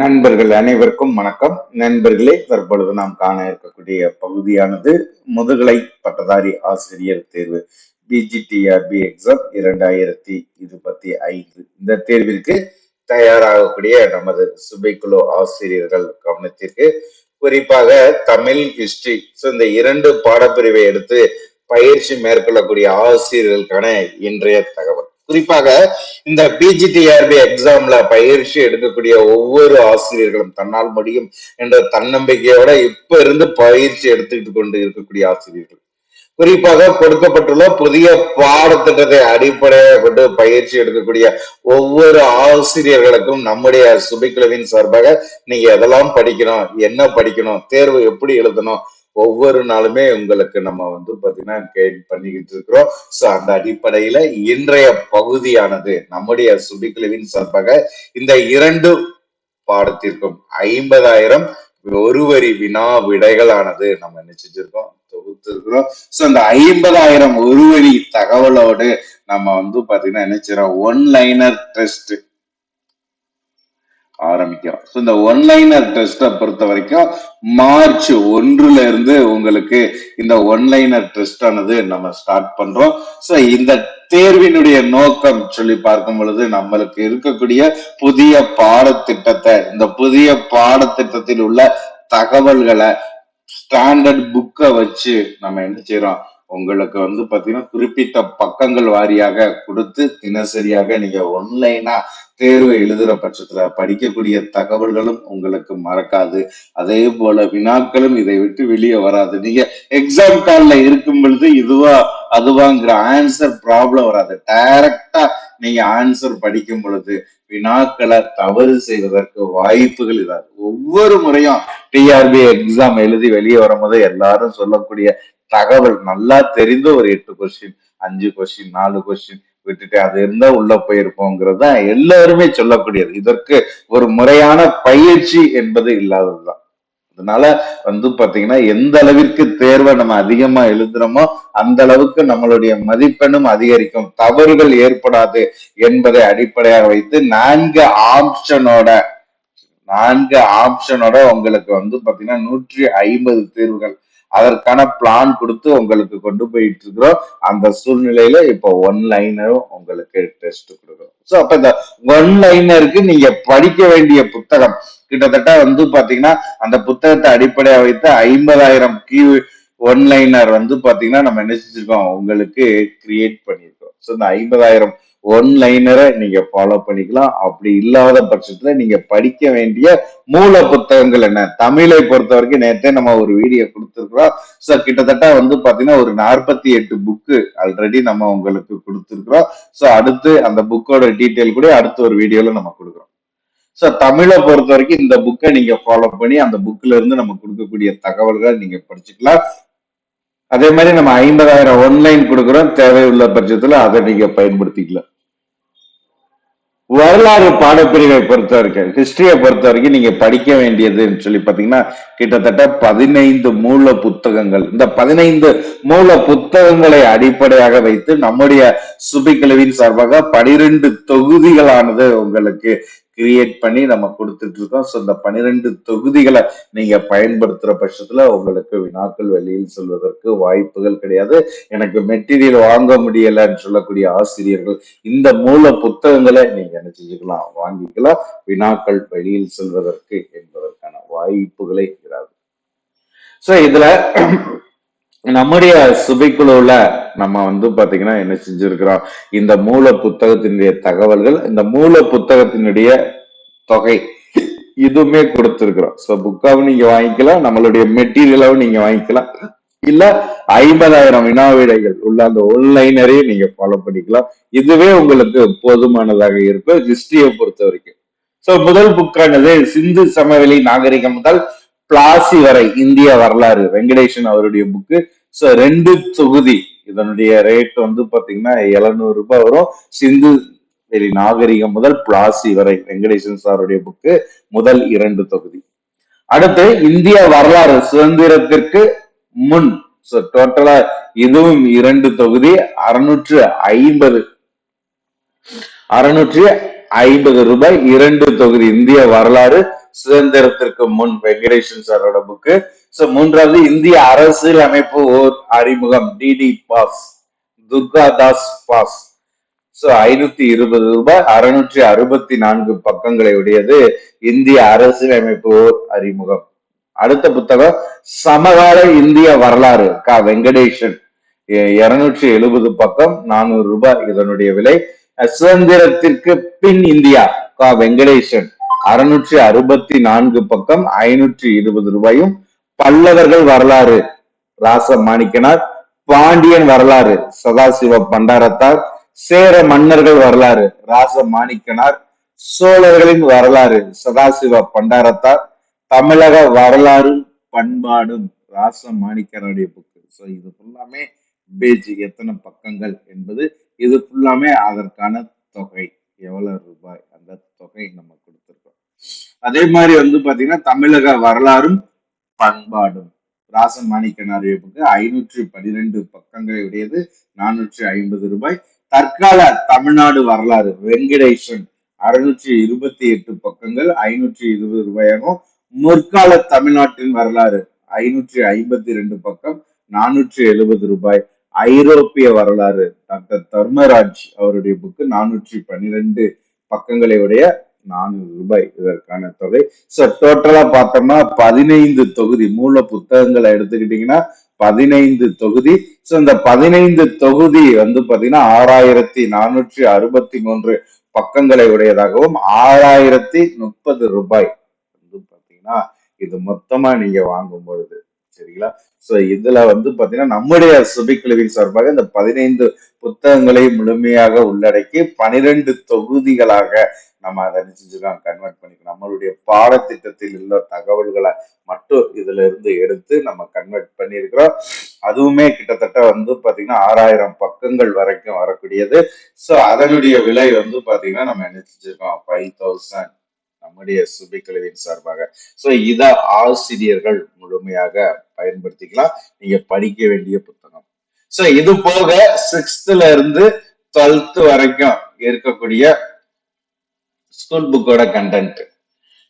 நண்பர்கள் அனைவருக்கும் வணக்கம். நண்பர்களே தற்பொழுது நாம் காண இருக்கக்கூடிய பகுதியானது முதுகலை பட்டதாரி ஆசிரியர் தேர்வு பிஜிடிஆர்பி எக்ஸாம் இரண்டாயிரத்தி இருபத்தி ஐந்து. இந்த தேர்விற்கு தயாராகக்கூடிய நமது சுபைக்குழு ஆசிரியர்கள் கவனத்திற்கு குறிப்பாக தமிழ் ஹிஸ்டரி ஸோ இந்த இரண்டு பாடப்பிரிவை எடுத்து பயிற்சி மேற்கொள்ளக்கூடிய ஆசிரியர்களுக்கான இன்றைய தகவல். குறிப்பாக இந்த பிஜிடிஆர்பி எக்ஸாம்ல பயிற்சி எடுக்கக்கூடிய ஒவ்வொரு ஆசிரியர்களும் தன்னால் முடியும் என்ற தன்னம்பிக்கையோட இப்ப இருந்து பயிற்சி எடுத்துக்கிட்டு கொண்டு இருக்கக்கூடிய ஆசிரியர்கள். குறிப்பாக கொடுக்கப்பட்டுள்ள புதிய பாடத்திட்டத்தை அடிப்படையாக கொண்டு பயிற்சி எடுக்கக்கூடிய ஒவ்வொரு ஆசிரியர்களுக்கும் நம்முடைய சுபிக்குழுவின் சார்பாக நீங்க எதெல்லாம் படிக்கணும் என்ன படிக்கணும் தேர்வு எப்படி எழுதணும் ஒவ்வொரு நாளுமே உங்களுக்கு நம்ம வந்து பாத்தீங்கன்னா கைட் பண்ணிக்கிட்டு இருக்கிறோம். சோ அந்த அடிப்படையில இன்றைய பகுதியானது நம்முடைய சுபிக்குழுவின் சார்பாக இந்த இரண்டு பாடத்திற்கும் ஐம்பதாயிரம் ஒரு வரி வினா விடைகளானது நம்ம நினைச்சிருக்கோம் தொகுத்திருக்கிறோம். சோ அந்த ஐம்பதாயிரம் ஒரு வரி தகவலோடு நம்ம வந்து பாத்தீங்கன்னா செய்யறோம் ஒன் லைனர் டெஸ்ட் ஆரம்பிக்கிறோம். ஸோ இந்த ஒன்லைனர் டெஸ்ட்டை பொறுத்த வரைக்கும் மார்ச் ஒன்றுல இருந்து உங்களுக்கு இந்த ஒன்லைனர் டெஸ்ட் ஆனது நம்ம ஸ்டார்ட் பண்றோம். ஸோ இந்த தேர்வினுடைய நோக்கம் சொல்லி பார்க்கும் பொழுது நம்மளுக்கு இருக்கக்கூடிய புதிய பாடத்திட்டத்தை இந்த புதிய பாடத்திட்டத்தில் உள்ள தகவல்களை ஸ்டாண்டர்ட் புக்கை வச்சு நம்ம என்ன செய்யறோம் உங்களுக்கு வந்து பாத்தீங்கன்னா குறிப்பிட்ட பக்கங்கள் வாரியாக கொடுத்து தினசரியாக நீங்க ஒன்லைனா தேர்வு எழுதுற பட்சத்துல படிக்கக்கூடிய தகவல்களும் உங்களுக்கு மறக்காது. அதே போல வினாக்களும் இதை விட்டு வெளியே வராது. நீங்க எக்ஸாம் காலில் இருக்கும் பொழுது இதுவா அதுவாங்கிற ஆன்சர் ப்ராப்ளம் வராது. டைரக்டா நீங்க ஆன்சர் படிக்கும் பொழுது வினாக்களை தவறு செய்வதற்கு வாய்ப்புகள் இதாது. ஒவ்வொரு முறையும் டிஆர்பி எக்ஸாம் எழுதி வெளியே வரும்போது எல்லாரும் சொல்லக்கூடிய தகவல் நல்லா தெரிந்த ஒரு எட்டு கொஸ்டின் அஞ்சு கொஸ்டின் நாலு கொஸ்டின் விட்டுட்டு அது இருந்தா உள்ள போயிருப்போங்கிறது தான் எல்லாருமே சொல்லக்கூடியது. இதற்கு ஒரு முறையான பயிற்சி என்பது இல்லாததுதான். அதனால வந்து பாத்தீங்கன்னா எந்த அளவிற்கு தேர்வை நம்ம அதிகமா எழுதுறோமோ அந்த அளவுக்கு நம்மளுடைய மதிப்பெண்ணும் அதிகரிக்கும். தவறுகள் ஏற்படாது என்பதை அடிப்படையாக வைத்து நான்கு ஆப்ஷனோட நான்கு ஆப்ஷனோட உங்களுக்கு வந்து பாத்தீங்கன்னா நூற்றி ஐம்பது தேர்வுகள் அதற்கான பிளான் கொடுத்து உங்களுக்கு கொண்டு போயிட்டு இருக்கிறோம் அந்த சூழ்நிலையில இப்போ ஒன் லைனரும் உங்களுக்கு டெஸ்ட் கொடுக்குறோம். ஸோ அப்ப இந்த ஒன் லைனருக்கு நீங்க படிக்க வேண்டிய புத்தகம் கிட்டத்தட்ட வந்து பாத்தீங்கன்னா அந்த புத்தகத்தை அடிப்படையாக வைத்து ஐம்பதாயிரம் கீ ஒன் லைனர் வந்து பாத்தீங்கன்னா நம்ம என்ன செஞ்சிருக்கோம்? உங்களுக்கு கிரியேட் பண்ணியிருக்கோம். ஸோ இந்த ஐம்பதாயிரம் ஒன் லைனரை நீங்க ஃபாலோ பண்ணிக்கலாம். அப்படி இல்லாத பட்சத்துல நீங்க படிக்க வேண்டிய மூல புத்தகங்கள் என்ன? தமிழை பொறுத்த வரைக்கும் நேற்றே நம்ம ஒரு வீடியோ கொடுத்துருக்குறோம். ஸோ கிட்டத்தட்ட வந்து பாத்தீங்கன்னா ஒரு நாற்பத்தி எட்டு புக்கு ஆல்ரெடி நம்ம உங்களுக்கு கொடுத்துருக்குறோம். ஸோ அடுத்து அந்த புக்கோட டீட்டெயில் கூட அடுத்த ஒரு வீடியோல நம்ம கொடுக்குறோம். ஸோ தமிழை பொறுத்த வரைக்கும் இந்த புக்கை நீங்க ஃபாலோ பண்ணி அந்த புக்ல இருந்து நம்ம கொடுக்கக்கூடிய தகவல்களை நீங்க படிச்சுக்கலாம். அதே மாதிரி நம்ம ஐம்பதாயிரம் ஒன்லைன் கொடுக்குறோம். தேவையுள்ள பட்சத்துல அதை நீங்க பயன்படுத்திக்கலாம். வரலாறு பாடப்பிரிவை பொறுத்த வரைக்கும் ஹிஸ்டரியை பொறுத்த வரைக்கும் நீங்க படிக்க வேண்டியதுன்னு சொல்லி பாத்தீங்கன்னா கிட்டத்தட்ட பதினைந்து மூல புத்தகங்கள். இந்த பதினைந்து மூல புத்தகங்களை அடிப்படையாக வைத்து நம்முடைய சுபிக்கலவின் சார்பாக பனிரெண்டு தொகுதிகளானது உங்களுக்கு கிரியேட் பண்ணி நம்ம கொடுத்துட்டு இருக்கோம் ஸோ இந்த பனிரெண்டு தொகுதிகளை நீங்க பயன்படுத்துற பட்சத்துல உங்களுக்கு வினாக்கள் வெளியில் சொல்வதற்கு வாய்ப்புகள் கிடையாது. எனக்கு மெட்டீரியல் வாங்க முடியலன்னு சொல்லக்கூடிய ஆசிரியர்கள் இந்த மூல புத்தகங்களை நீங்க என்ன செஞ்சுக்கலாம் வாங்கிக்கலாம். வினாக்கள் வெளியில் செல்வதற்கு என்பதற்கான வாய்ப்புகளே இராது ஸோ இதுல நம்முடைய சுபைக்குழுவுல நம்ம வந்து பாத்தீங்கன்னா என்ன செஞ்சிருக்கிறோம்? இந்த மூல புத்தகத்தினுடைய தகவல்கள் இந்த மூல புத்தகத்தினுடைய தொகை இதுவுமே கொடுத்திருக்கிறோம். ஸோ புக்காவும் நீங்க வாங்கிக்கலாம் நம்மளுடைய மெட்டீரியலாவும் நீங்க வாங்கிக்கலாம். இல்ல ஐம்பதாயிரம் வினாவிடைகள் உள்ள அந்த ஒன்லைனரையும் நீங்க ஃபாலோ பண்ணிக்கலாம். இதுவே உங்களுக்கு போதுமானதாக இருக்கும் ஹிஸ்டரியை பொறுத்த வரைக்கும். ஸோ முதல் புக்கானது சிந்து சமவெளி நாகரிகம் முதல் பிளாசி வரை இந்திய வரலாறு. வெங்கடேசன் அவருடைய புக்கு ஸோ ரெண்டு தொகுதி. இதனுடைய ரேட் வந்து பாத்தீங்கன்னா எழுநூறு ரூபாய் வரும். சிந்து வெளி நாகரிகம் முதல் பிளாசி வரை வெங்கடேசன் சாருடைய புக்கு முதல் இரண்டு தொகுதி. அடுத்து இந்திய வரலாறு சுதந்திரத்திற்கு முன். ஸோ டோட்டலா இதுவும் இரண்டு தொகுதி. அறுநூற்று ஐம்பது. அறுநூற்றி ஐம்பது ரூபாய் இரண்டு தொகுதி இந்திய வரலாறு சுதந்திரத்திற்கு முன் வெங்கடேசன் சாரோட புக்கு ஸோ மூன்றாவது இந்திய அரசியல் அமைப்பு ஓர் அறிமுகம். டிடி பாஸ் துர்கா தாஸ் பாஸ் சோ ஐநூத்தி இருபது ரூபாய் அறுநூற்றி அறுபத்தி நான்கு பக்கங்களை உடையது இந்திய அரசியலமைப்பு ஓர் அறிமுகம். அடுத்த புத்தகம் சமகால இந்திய வரலாறு. க வெங்கடேசன். இருநூற்றி எழுபது பக்கம் நானூறு ரூபாய் இதனுடைய விலை. சுதந்திரத்திற்கு பின் இந்தியா. கா வெங்கடேசன். அறுநூற்றி அறுபத்தி நான்கு பக்கம் ஐநூற்றி இருபது ரூபாயும் பல்லவர்கள் வரலாறு. ராச மாணிக்கனார் பாண்டியன் வரலாறு. சதாசிவ பண்டாரத்தார் சேர மன்னர்கள் வரலாறு. ராச மாணிக்கனார் சோழர்களின் வரலாறு. சதாசிவ பண்டாரத்தார் தமிழக வரலாறு பண்பாடும். ராச மாணிக்கனுடைய புக்கு. ஸோ இது ஃபுல்லாமே பேஜ் எத்தனை பக்கங்கள் என்பது இது ஃபுல்லாமே அதற்கான தொகை. எவ்வளவு ரூபாய் அந்த தொகை நம்ம கொடுத்துருக்கோம். அதே மாதிரி வந்து பாத்தீங்கன்னா தமிழக வரலாறும் பண்பாடும். ராசமாணிக்கனார் இழப்புக்கு ஐநூற்றி பனிரெண்டு பக்கங்களை உடையது. நானூற்றி ஐம்பது ரூபாய். தற்கால தமிழ்நாடு வரலாறு வெங்கடேசன் அறுநூற்றி இருபத்தி எட்டு பக்கங்கள் ஐநூற்றி இருபது ரூபாயாகும். முற்கால தமிழ்நாட்டின் வரலாறு ஐநூற்றி ஐம்பத்தி ரெண்டு பக்கம் நானூற்றி எழுபது ரூபாய். ஐரோப்பிய வரலாறு டாக்டர் தர்மராஜ் அவருடைய புக்கு நானூற்றி பன்னிரெண்டு பக்கங்களை உடைய நானூறு ரூபாய் இதற்கான தொகை. ஸோ டோட்டலா பார்த்தோம்னா பதினைந்து தொகுதி மூல புத்தகங்களை எடுத்துக்கிட்டீங்கன்னா பதினைந்து தொகுதி. ஸோ இந்த பதினைந்து தொகுதி வந்து பார்த்தீங்கன்னா ஆறாயிரத்தி நானூற்றி அறுபத்தி மூன்று பக்கங்களை உடையதாகவும் ஆறாயிரத்தி முப்பது ரூபாய் வந்து பார்த்தீங்கன்னா இது மொத்தமா நீங்க வாங்கும் பொழுது சரிங்களா? சோ இதுல வந்து பாத்தீங்கன்னா நம்முடைய சுபிக்குழுவின் சார்பாக இந்த பதினைந்து புத்தகங்களை முழுமையாக உள்ளடக்கி பனிரெண்டு தொகுதிகளாக நம்ம அதை செஞ்சுக்கலாம் கன்வெர்ட் பண்ணிக்கணும். நம்மளுடைய பாடத்திட்டத்தில் உள்ள தகவல்களை மட்டும் இதுல இருந்து எடுத்து நம்ம கன்வெர்ட் பண்ணியிருக்கிறோம். அதுவுமே கிட்டத்தட்ட வந்து பாத்தீங்கன்னா ஆறாயிரம் பக்கங்கள் வரைக்கும் வரக்கூடியது. ஸோ அதனுடைய விலை வந்து பாத்தீங்கன்னா நம்ம நினைச்சிருக்கோம் ஃபைவ் தௌசண்ட் நம்முடைய சுபிக்கழுவின் சார்பாக. ஸோ இத ஆசிரியர்கள் முழுமையாக பயன்படுத்திக்கலாம். நீங்க படிக்க வேண்டிய புத்தகம். ஸோ இது போக சிக்ஸ்த்ல இருந்து டுவெல்த் வரைக்கும் இருக்கக்கூடிய ஸ்கூல் புக்கோட கண்டென்ட்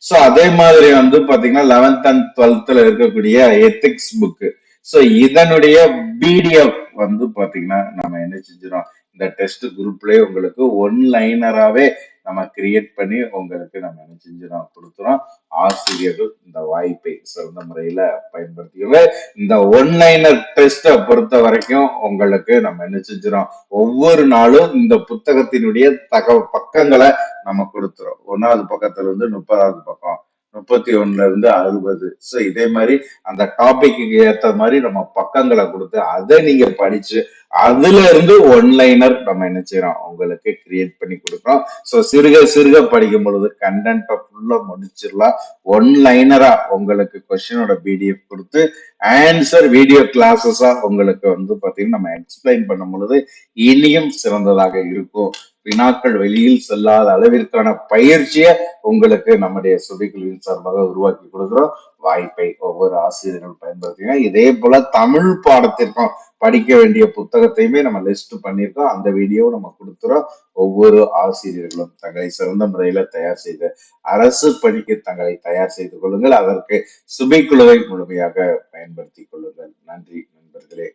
ஸோ அதே மாதிரி வந்து பாத்தீங்கன்னா லெவன்த் அண்ட் டுவெல்த்ல இருக்கக்கூடிய எத்திக்ஸ் புக்கு ஸோ இதனுடைய பிடிஎஃப் வந்து பாத்தீங்கன்னா நம்ம என்ன செஞ்சிடும் இந்த டெஸ்ட் குரூப்லயே உங்களுக்கு ஒன் லைனராகவே நம்ம கிரியேட் பண்ணி உங்களுக்கு நம்ம என்ன செஞ்சிடும் கொடுத்துறோம். ஆசிரியர்கள் இந்த வாய்ப்பை சிறந்த முறையில பயன்படுத்திக்கவே இந்த ஒன் லைனர் டெஸ்ட்டை பொறுத்த வரைக்கும் உங்களுக்கு நம்ம என்ன செஞ்சிடும் ஒவ்வொரு நாளும் இந்த புத்தகத்தினுடைய தக பக்கங்களை நம்ம கொடுத்துறோம். ஒன்னாவது பக்கத்துல இருந்து முப்பதாவது பக்கம். முப்பத்தி ஒண்ணுல இருந்து அறுபது. ஸோ இதே மாதிரி அந்த டாபிக்கு ஏற்ற மாதிரி நம்ம பக்கங்களை கொடுத்து அதை நீங்க படிச்சு அதுல இருந்து ஒன்லைனர் நம்ம என்ன செய்யறோம்? உங்களுக்கு கிரியேட் பண்ணி கொடுக்குறோம். ஸோ சிறுக சிறுக படிக்கும் பொழுது கண்டென்ட்டை ஃபுல்லா முடிச்சிடலாம். ஒன்லைனரா உங்களுக்கு கொஸ்டினோட பிடிஎஃப் கொடுத்து ஆன்சர் வீடியோ கிளாஸஸா உங்களுக்கு வந்து பார்த்தீங்கன்னா நம்ம எக்ஸ்பிளைன் பண்ணும் பொழுது இனியும் சிறந்ததாக இருக்கும். வினாக்கள் வெளியில் செல்லாத அளவிற்கான பயிற்சியை உங்களுக்கு நம்முடைய சுபிக்குழுவின் சார்பாக உருவாக்கி கொடுக்குறோம். வாய்ப்பை ஒவ்வொரு ஆசிரியரும் பயன்படுத்தினா இதே போல தமிழ் பாடத்திற்கும் படிக்க வேண்டிய புத்தகத்தையுமே நம்ம லிஸ்ட் பண்ணியிருக்கோம். அந்த வீடியோ நம்ம கொடுத்துறோம். ஒவ்வொரு ஆசிரியர்களும் தங்களை சிறந்த முறையில தயார் செய்து அரசு பணிக்கு தங்களை தயார் செய்து கொள்ளுங்கள். அதற்கு சுபைக்குழுவை முழுமையாக பயன்படுத்திக் கொள்ளுங்கள். நன்றி நண்பர்களே.